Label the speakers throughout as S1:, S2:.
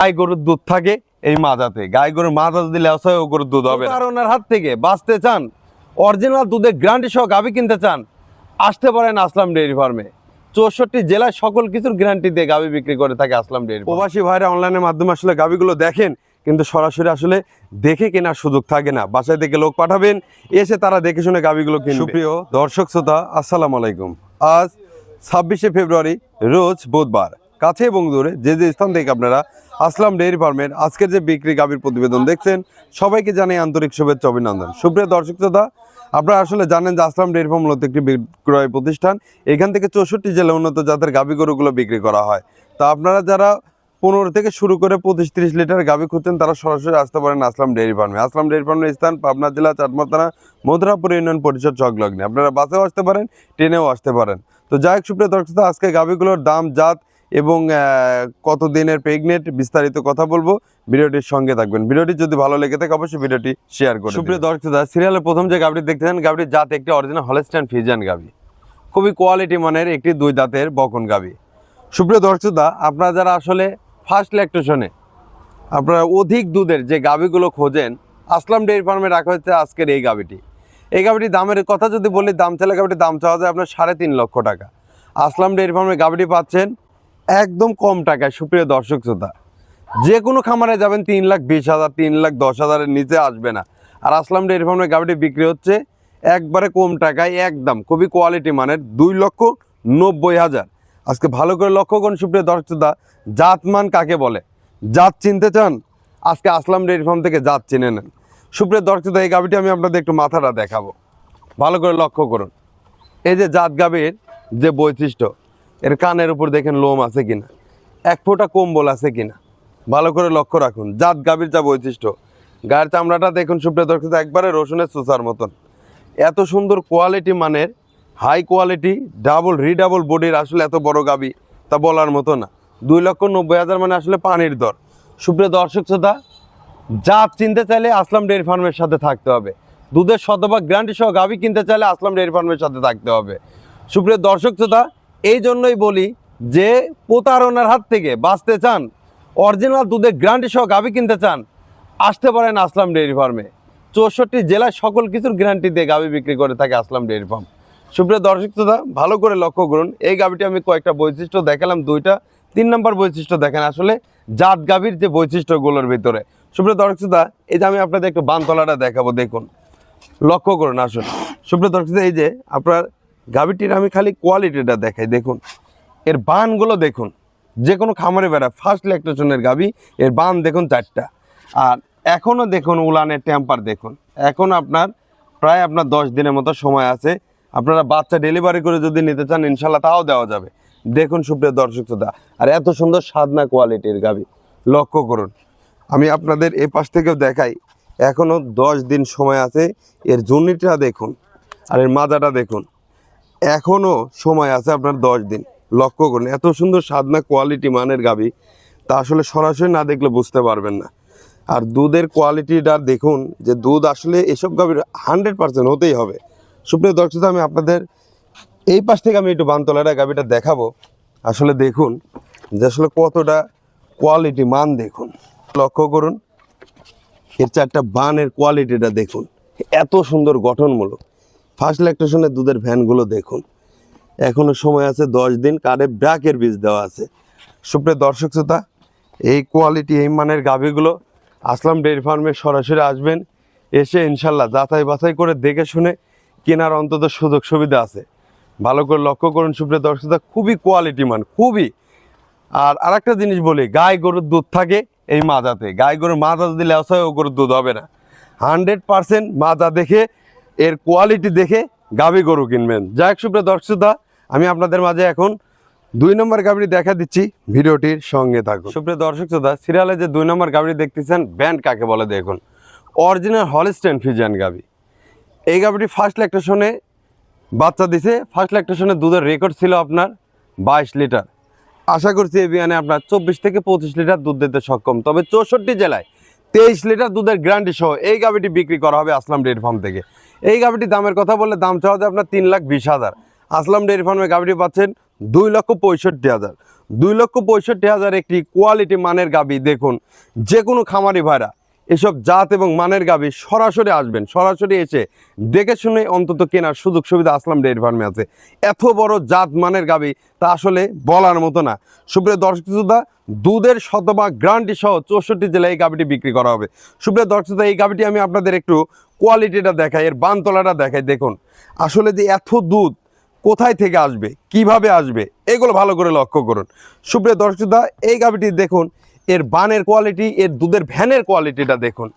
S1: গাই গরুর দুধ থাকে এই মাজাতে। গাই গরুর মাজা যদি লেস হয় ও গরুর দুধ হবে ওনার হাত থেকে বাঁচতে চান অরিজিনাল দুধের গ্যারান্টি সহ গাভি কিনতে চান আসতে পারেন আসলাম ডেয়ারি ফার্মে। চৌষট্টি জেলায় সকল কিছুর গ্যারান্টি দিয়ে গাভি বিক্রি করে থাকে আসলাম ডেয়ারি প্রবাসী ভাইরা অনলাইনের মাধ্যমে আসলে গাভিগুলো দেখেন কিন্তু সরাসরি আসলে দেখে কেনার সুযোগ থাকে না। বাসায় থেকে লোক পাঠাবেন এসে তারা দেখে শুনে গাভিগুলো কিনবে। সুপ্রিয় দর্শক শ্রোতা আসসালামু আলাইকুম। আজ ছাব্বিশে ফেব্রুয়ারি রোজ বুধবার। কাছে এবং দূরে, যে যে স্থান থেকে আপনারা আসলাম ডেয়ারি ফার্মের আজকের যে বিক্রি গাভীর প্রতিবেদন দেখছেন, সবাইকে জানাই আন্তরিক শুভেচ্ছা অভিনন্দন। সুপ্রিয় দর্শক শ্রোতা, আপনারা আসলে জানেন যে আসলাম ডেয়ারি ফার্ম মূলত একটি বিক্রয় প্রতিষ্ঠান। এখান থেকে চৌষট্টি জেলা উন্নত জাতের গাভী গরুগুলো বিক্রি করা হয়। তা আপনারা যারা পনেরো থেকে শুরু করে পঁচিশ তিরিশ লিটার গাভী খুঁজছেন, তারা সরাসরি আসতে পারেন আসলাম ডেয়ারি ফার্মে। আসলাম ডেয়ারি ফার্মের স্থান পাবনা জেলা চাটমাতানা মধুরাপুর ইউনিয়ন পরিষদ সংলগ্নে। আপনারা বাসেও আসতে পারেন, ট্রেনেও আসতে পারেন। তো যাই হোক, সুপ্রিয় দর্শক আজকে গাভীগুলোর দাম, জাত এবং কত দিনের প্রেগনেন্ট বিস্তারিত কথা বলব। ভিডিওটির সঙ্গে থাকবেন। ভিডিওটি যদি ভালো লেগে থাকে অবশ্যই ভিডিওটি শেয়ার করুন সুপ্রিয় দর্শক সিরিয়ালের প্রথম যে গাভীটি দেখতেছেন গাভীটির জাত একটি অরিজিনাল হলস্টাইন ফিজিয়ান গাভী খুবই কোয়ালিটি মানের একটি দুই দাঁতের বকন গাভী সুপ্রিয় দর্শকদা আপনারা যারা আসলে ফার্স্ট ল্যাকটেশনে আপনারা অধিক দুধের যে গাভীগুলো খোঁজেন আসলাম ডেয়ারি ফার্মে রাখা হচ্ছে আজকের এই গাভীটি এই গাভীটির দামের কথা যদি বলি দাম চাইলে গাভীটির দাম চাওয়া যায় আপনার সাড়ে তিন লক্ষ টাকা। আসলাম ডেয়ারি ফার্মে গাভীটি পাচ্ছেন একদম কম টাকায়, সুপ্রিয় দর্শক শ্রোতা। যে কোনো খামারে যাবেন, তিন লাখ, বিশ হাজার, তিন লাখ, দশ হাজারের নিচে আসবে না। আর আসলাম ডেয়ারি ফার্মে গাভীটি বিক্রি হচ্ছে একবারে কম টাকায়, একদম খুবই কোয়ালিটি মানের, দুই লক্ষ নব্বই হাজার। আজকে ভালো করে লক্ষ্য করুন, সুপ্রিয় দর্শকদা জাতমান কাকে বলে? জাত চিনতে চান? আজকে আসলাম ডেয়ারি ফার্ম থেকে জাত চিনে নেন। সুপ্রিয় দর্শকদা এই গাভীটি আমি আপনাদের একটু মাথাটা দেখাবো। ভালো করে লক্ষ্য করুন। এই যে জাত গাভীর যে বৈশিষ্ট্য এর কানের উপর দেখেন লোম আছে কিনা? এক ফোঁটা কম্বল আছে কিনা? ভালো করে লক্ষ্য রাখুন, জাত গাভীর যা বৈশিষ্ট্য। গায়ের চামড়াটা দেখুন সুপ্রিয় দর্শক একবারে রসুনের সুসার মতন। এত সুন্দর কোয়ালিটি মানের হাই কোয়ালিটি ডাবল রিডাবল বডির আসলে এত বড় গাবি তা বলার মতো না। দুই লক্ষ নব্বই হাজার মানে আসলে পানির দর। সুপ্রিয় দর্শক শ্রোতা, জাত চিনতে চাইলে আসলাম ডেয়ারি ফার্মের সাথে থাকতে হবে। দুধের শতভাগ গ্যারান্টি সহ গাভি কিনতে চাইলে আসলাম ডেয়ারি ফার্মের সাথে থাকতে হবে। সুপ্রিয় দর্শক শ্রোতা এই জন্যই বলি যে প্রতারণার হাত থেকে বাঁচতে চান, অরিজিনাল দুধের গ্যারান্টি সহ গাভি কিনতে চান, আসতে পারেন আসলাম ডেয়ারি ফার্মে চৌষট্টি জেলায় সকল কিছুর গ্যারান্টি দিয়ে গাভি বিক্রি করে থাকে আসলাম ডেয়ারি ফার্ম সুপ্রিয় দর্শক শ্রোতা, ভালো করে লক্ষ্য করুন, এই গাভিটি আমি কয়েকটা বৈশিষ্ট্য দেখালাম, দুইটা, তিন নম্বর বৈশিষ্ট্য দেখেন আসলে জাত গাভীর যে বৈশিষ্ট্যগুলোর ভিতরে। সুপ্রিয় দর্শক এই যে আমি আপনাদের একটু বানতলাটা দেখাবো, দেখুন। লক্ষ্য করুন আসুন। সুপ্রিয় দর্শক এই যে আপনার গাভীটির আমি খালি কোয়ালিটিটা দেখাই, দেখুন। এর বানগুলো দেখুন, যে কোনো খামারে বেড়া ফার্স্ট ল্যাকটেশনের গাভী, এর বান দেখুন চারটা। আর এখনও দেখুন উলানের ট্যাম্পার দেখুন। এখন আপনার প্রায় আপনার দশ দিনের মতো সময় আছে। আপনারা বাচ্চা ডেলিভারি করে যদি নিতে চান ইনশাল্লাহ তাও দেওয়া যাবে। দেখুন সুপ্রিয় দর্শক শ্রোতা, আর এত সুন্দর সাদনা কোয়ালিটির গাভী। লক্ষ্য করুন, আমি আপনাদের এ পাশ থেকেও দেখাই এখনও দশ দিন সময় আছে, এর জুনিটা দেখুন, আর এর মাজাটা দেখুন। এখনও সময় আছে আপনার দশ দিন। লক্ষ্য করুন, এত সুন্দর সাদনা কোয়ালিটি মানের গাভী তা আসলে সরাসরি না দেখলে বুঝতে পারবেন না। আর দুধের কোয়ালিটিটা দেখুন, যে দুধ আসলে এসব গাভীর হান্ড্রেড পার্সেন্ট হতেই হবে। সুপ্রিয় দর্শক, আমি আপনাদের এই পাশ থেকে আমি একটু বানতলাটা গাবিটা দেখাবো। আসলে দেখুন, যে আসলে কতটা কোয়ালিটি মান দেখুন। লক্ষ্য করুন, এর চারটা বানের কোয়ালিটিটা দেখুন। এত সুন্দর গঠনমূলক। ফার্স্ট ল্যাকটেশনের দুধের ভ্যানগুলো দেখুন। এখনও সময় আছে দশ দিন কারে ব্র্যাকের বীজ দেওয়া আছে। সুপ্রিয় দর্শক শ্রোতা এই কোয়ালিটি এই মানের গাভীগুলো আসলাম ডেয়ারি ফার্মে সরাসরি আসবেন। এসে ইনশাল্লাহ যাচাই বাছাই করে দেখে শুনে কেনার অন্তত সুযোগ সুবিধা আছে। ভালো করে লক্ষ্য করুন সুপ্রিয় দর্শক শ্রোতা, খুবই কোয়ালিটি মান খুবই। আর আরেকটা জিনিস বলি গাই গরুর দুধ থাকে এই মাজাতে। গাই গরুর মাজা যদি লেস হয় ও গরুর দুধ হবে না। হান্ড্রেড পার্সেন্ট মাজা দেখে এর কোয়ালিটি দেখে গাভী গরু কিনবেন। যাই সুপ্রিয় দর্শকদা আমি আপনাদের মাঝে এখন দুই নম্বর গাভীটি দেখা দিচ্ছি। ভিডিওটির সঙ্গে থাকুন। সুপ্রিয় দর্শক শ্রোতা সিরিয়ালে যে দুই নম্বর গাভীটি দেখতেছেন ব্যান্ড কাকে বলে দেখুন। অরিজিনাল হলিস্টেন ফিজিয়ান গাভী। এই গাভীটি ফার্স্ট ল্যাকটেশনে বাচ্চা দিছে। ফার্স্ট ল্যাকটেশনে দুধের রেকর্ড ছিল আপনার বাইশ লিটার। আশা করছি এই বিয়ানে আপনার চব্বিশ থেকে পঁচিশ লিটার দুধ দিতে সক্ষম। তবে চৌষট্টি জেলায় তেইশ লিটার দুধের গ্যারান্টি সহ এই গাভিটি বিক্রি করা হবে আসলাম ডেয়ারি ফার্ম থেকে। এই গাভিটি দামের কথা বললে দাম চাওয়া যায় আপনার তিন লাখ বিশ হাজার। আসলাম ডেয়ারি ফার্মে গাভিটি পাচ্ছেন দুই লক্ষ পঁয়ষট্টি হাজার। দুই লক্ষ পঁয়ষট্টি হাজার একটি কোয়ালিটি মানের গাবি দেখুন, যে কোনো খামারি ভাইরা। এসব জাত এবং মানের গাবি সরাসরি আসবেন সরাসরি এসে দেখে শুনে অন্তত কেনার সুযোগ সুবিধা আসলাম ডেয়ারি ফার্মে আছে। এত বড় জাত মানের গাবি তা আসলে বলার মতো না। সুপ্রিয় দর্শক শ্রোতা দুধের শতভাগ গ্রান্টি সহ চৌষট্টি জেলায় এই গাবিটি বিক্রি করা হবে। সুপ্রিয় দর্শক শ্রোতা, এই গাবিটি আমি আপনাদের একটু কোয়ালিটিটা দেখাই এর বানতলাটা দেখাই। দেখুন আসলে যে এত দুধ কোথায় থেকে আসবে কীভাবে আসবে এগুলো ভালো করে লক্ষ্য করুন। সুপ্রিয় দর্শক শ্রোতা, এই গাবিটি দেখুন এর বানের কোয়ালিটি এর দুধের ভ্যানের কোয়ালিটিটা দেখুন।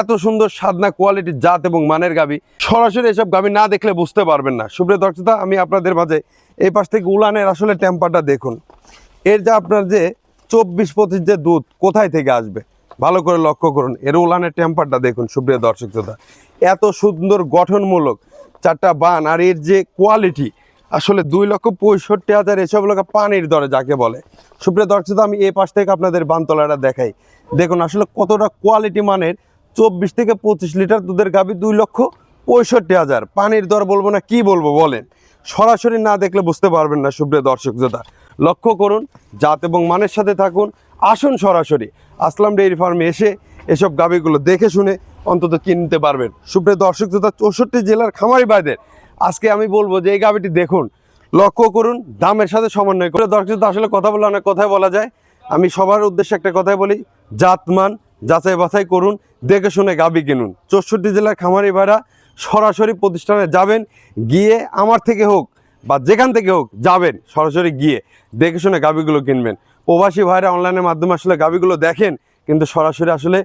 S1: এত সুন্দর সাদনা কোয়ালিটির জাত এবং মানের গাবি। সরাসরি এসব গাবি না দেখলে বুঝতে পারবেন না। সুপ্রিয় দর্শক শ্রোতা, আমি আপনাদের মাঝে এই পাশ থেকে উলানের আসলে টেম্পারটা দেখুন। এর যে আপনার যে চব্বিশ পঁচিশ যে দুধ কোথায় থেকে আসবে? ভালো করে লক্ষ্য করুন। এর উলানের টেম্পারটা দেখুন সুপ্রিয় দর্শক এত সুন্দর গঠনমূলক চারটা বান আর এর যে কোয়ালিটি আসলে দুই লক্ষ পঁয়ষট্টি হাজার এসব লোক পানির দরে যাকে বলে। সুপ্রিয় দর্শক, আমি এই পাশ থেকে আপনাদের বানতলাটা দেখাই। দেখুন, আসলে কতটা কোয়ালিটি মানের চব্বিশ থেকে পঁচিশ লিটার দুধের গাবি দুই লক্ষ পঁয়ষট্টি হাজার। পানির দর বলব না, কি বলব বলেন? সরাসরি না দেখলে বুঝতে পারবেন না, সুপ্রিয় দর্শক শ্রোতা। লক্ষ্য করুন, জাত এবং মানের সাথে থাকুন, আসুন সরাসরি। আসলাম ডেইরি ফার্মে এসে এসব গাবিগুলো দেখে শুনে অন্তত কিনতে পারবেন। সুপ্রিয় দর্শক শ্রোতা, চৌষট্টি জেলার খামারি ভাইদের আজকে আমি বলব যে এই গাবিটি দেখুন, লক্ষ্য করুন, দামের সাথে সমন্বয় করে। দর্শক আসলে কথা বলে অনেক কথাই বলা যায়, আমি সবার উদ্দেশ্যে একটা কথাই বলি, জাতমান যাচাই বাছাই করুন, দেখে শুনে গাবি কিনুন। চৌষট্টি জেলার খামারি ভাড়া সরাসরি প্রতিষ্ঠানে যাবেন, গিয়ে আমার থেকে হোক বা যেখান থেকে হোক যাবেন, সরাসরি গিয়ে দেখে শুনে গাবিগুলো কিনবেন। প্রবাসী ভাইরা অনলাইনের মাধ্যমে আসলে গাবিগুলো দেখেন, কিন্তু সরাসরি আসলে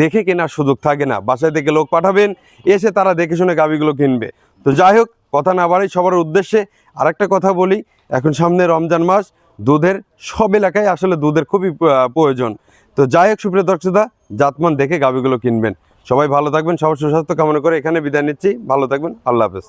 S1: দেখে কেনার সুযোগ থাকে না। বাসায় থেকে লোক পাঠাবেন, এসে তারা দেখে শুনে গাবিগুলো কিনবে। তো যাই হোক কথা না বাড়াই সবার উদ্দেশ্যে আর একটা কথা বলি, এখন সামনে রমজান মাস, দুধের সব এলাকায় আসলে দুধের খুবই প্রয়োজন। তো যাই হোক, সুপ্রিয় দর্শকদা জাতমান দেখে গাবিগুলো কিনবেন। সবাই ভালো থাকবেন, সবার সুস্বাস্থ্য কামনা করে এখানে বিদায় নিচ্ছি। ভালো থাকবেন, আল্লাহ হাফেজ।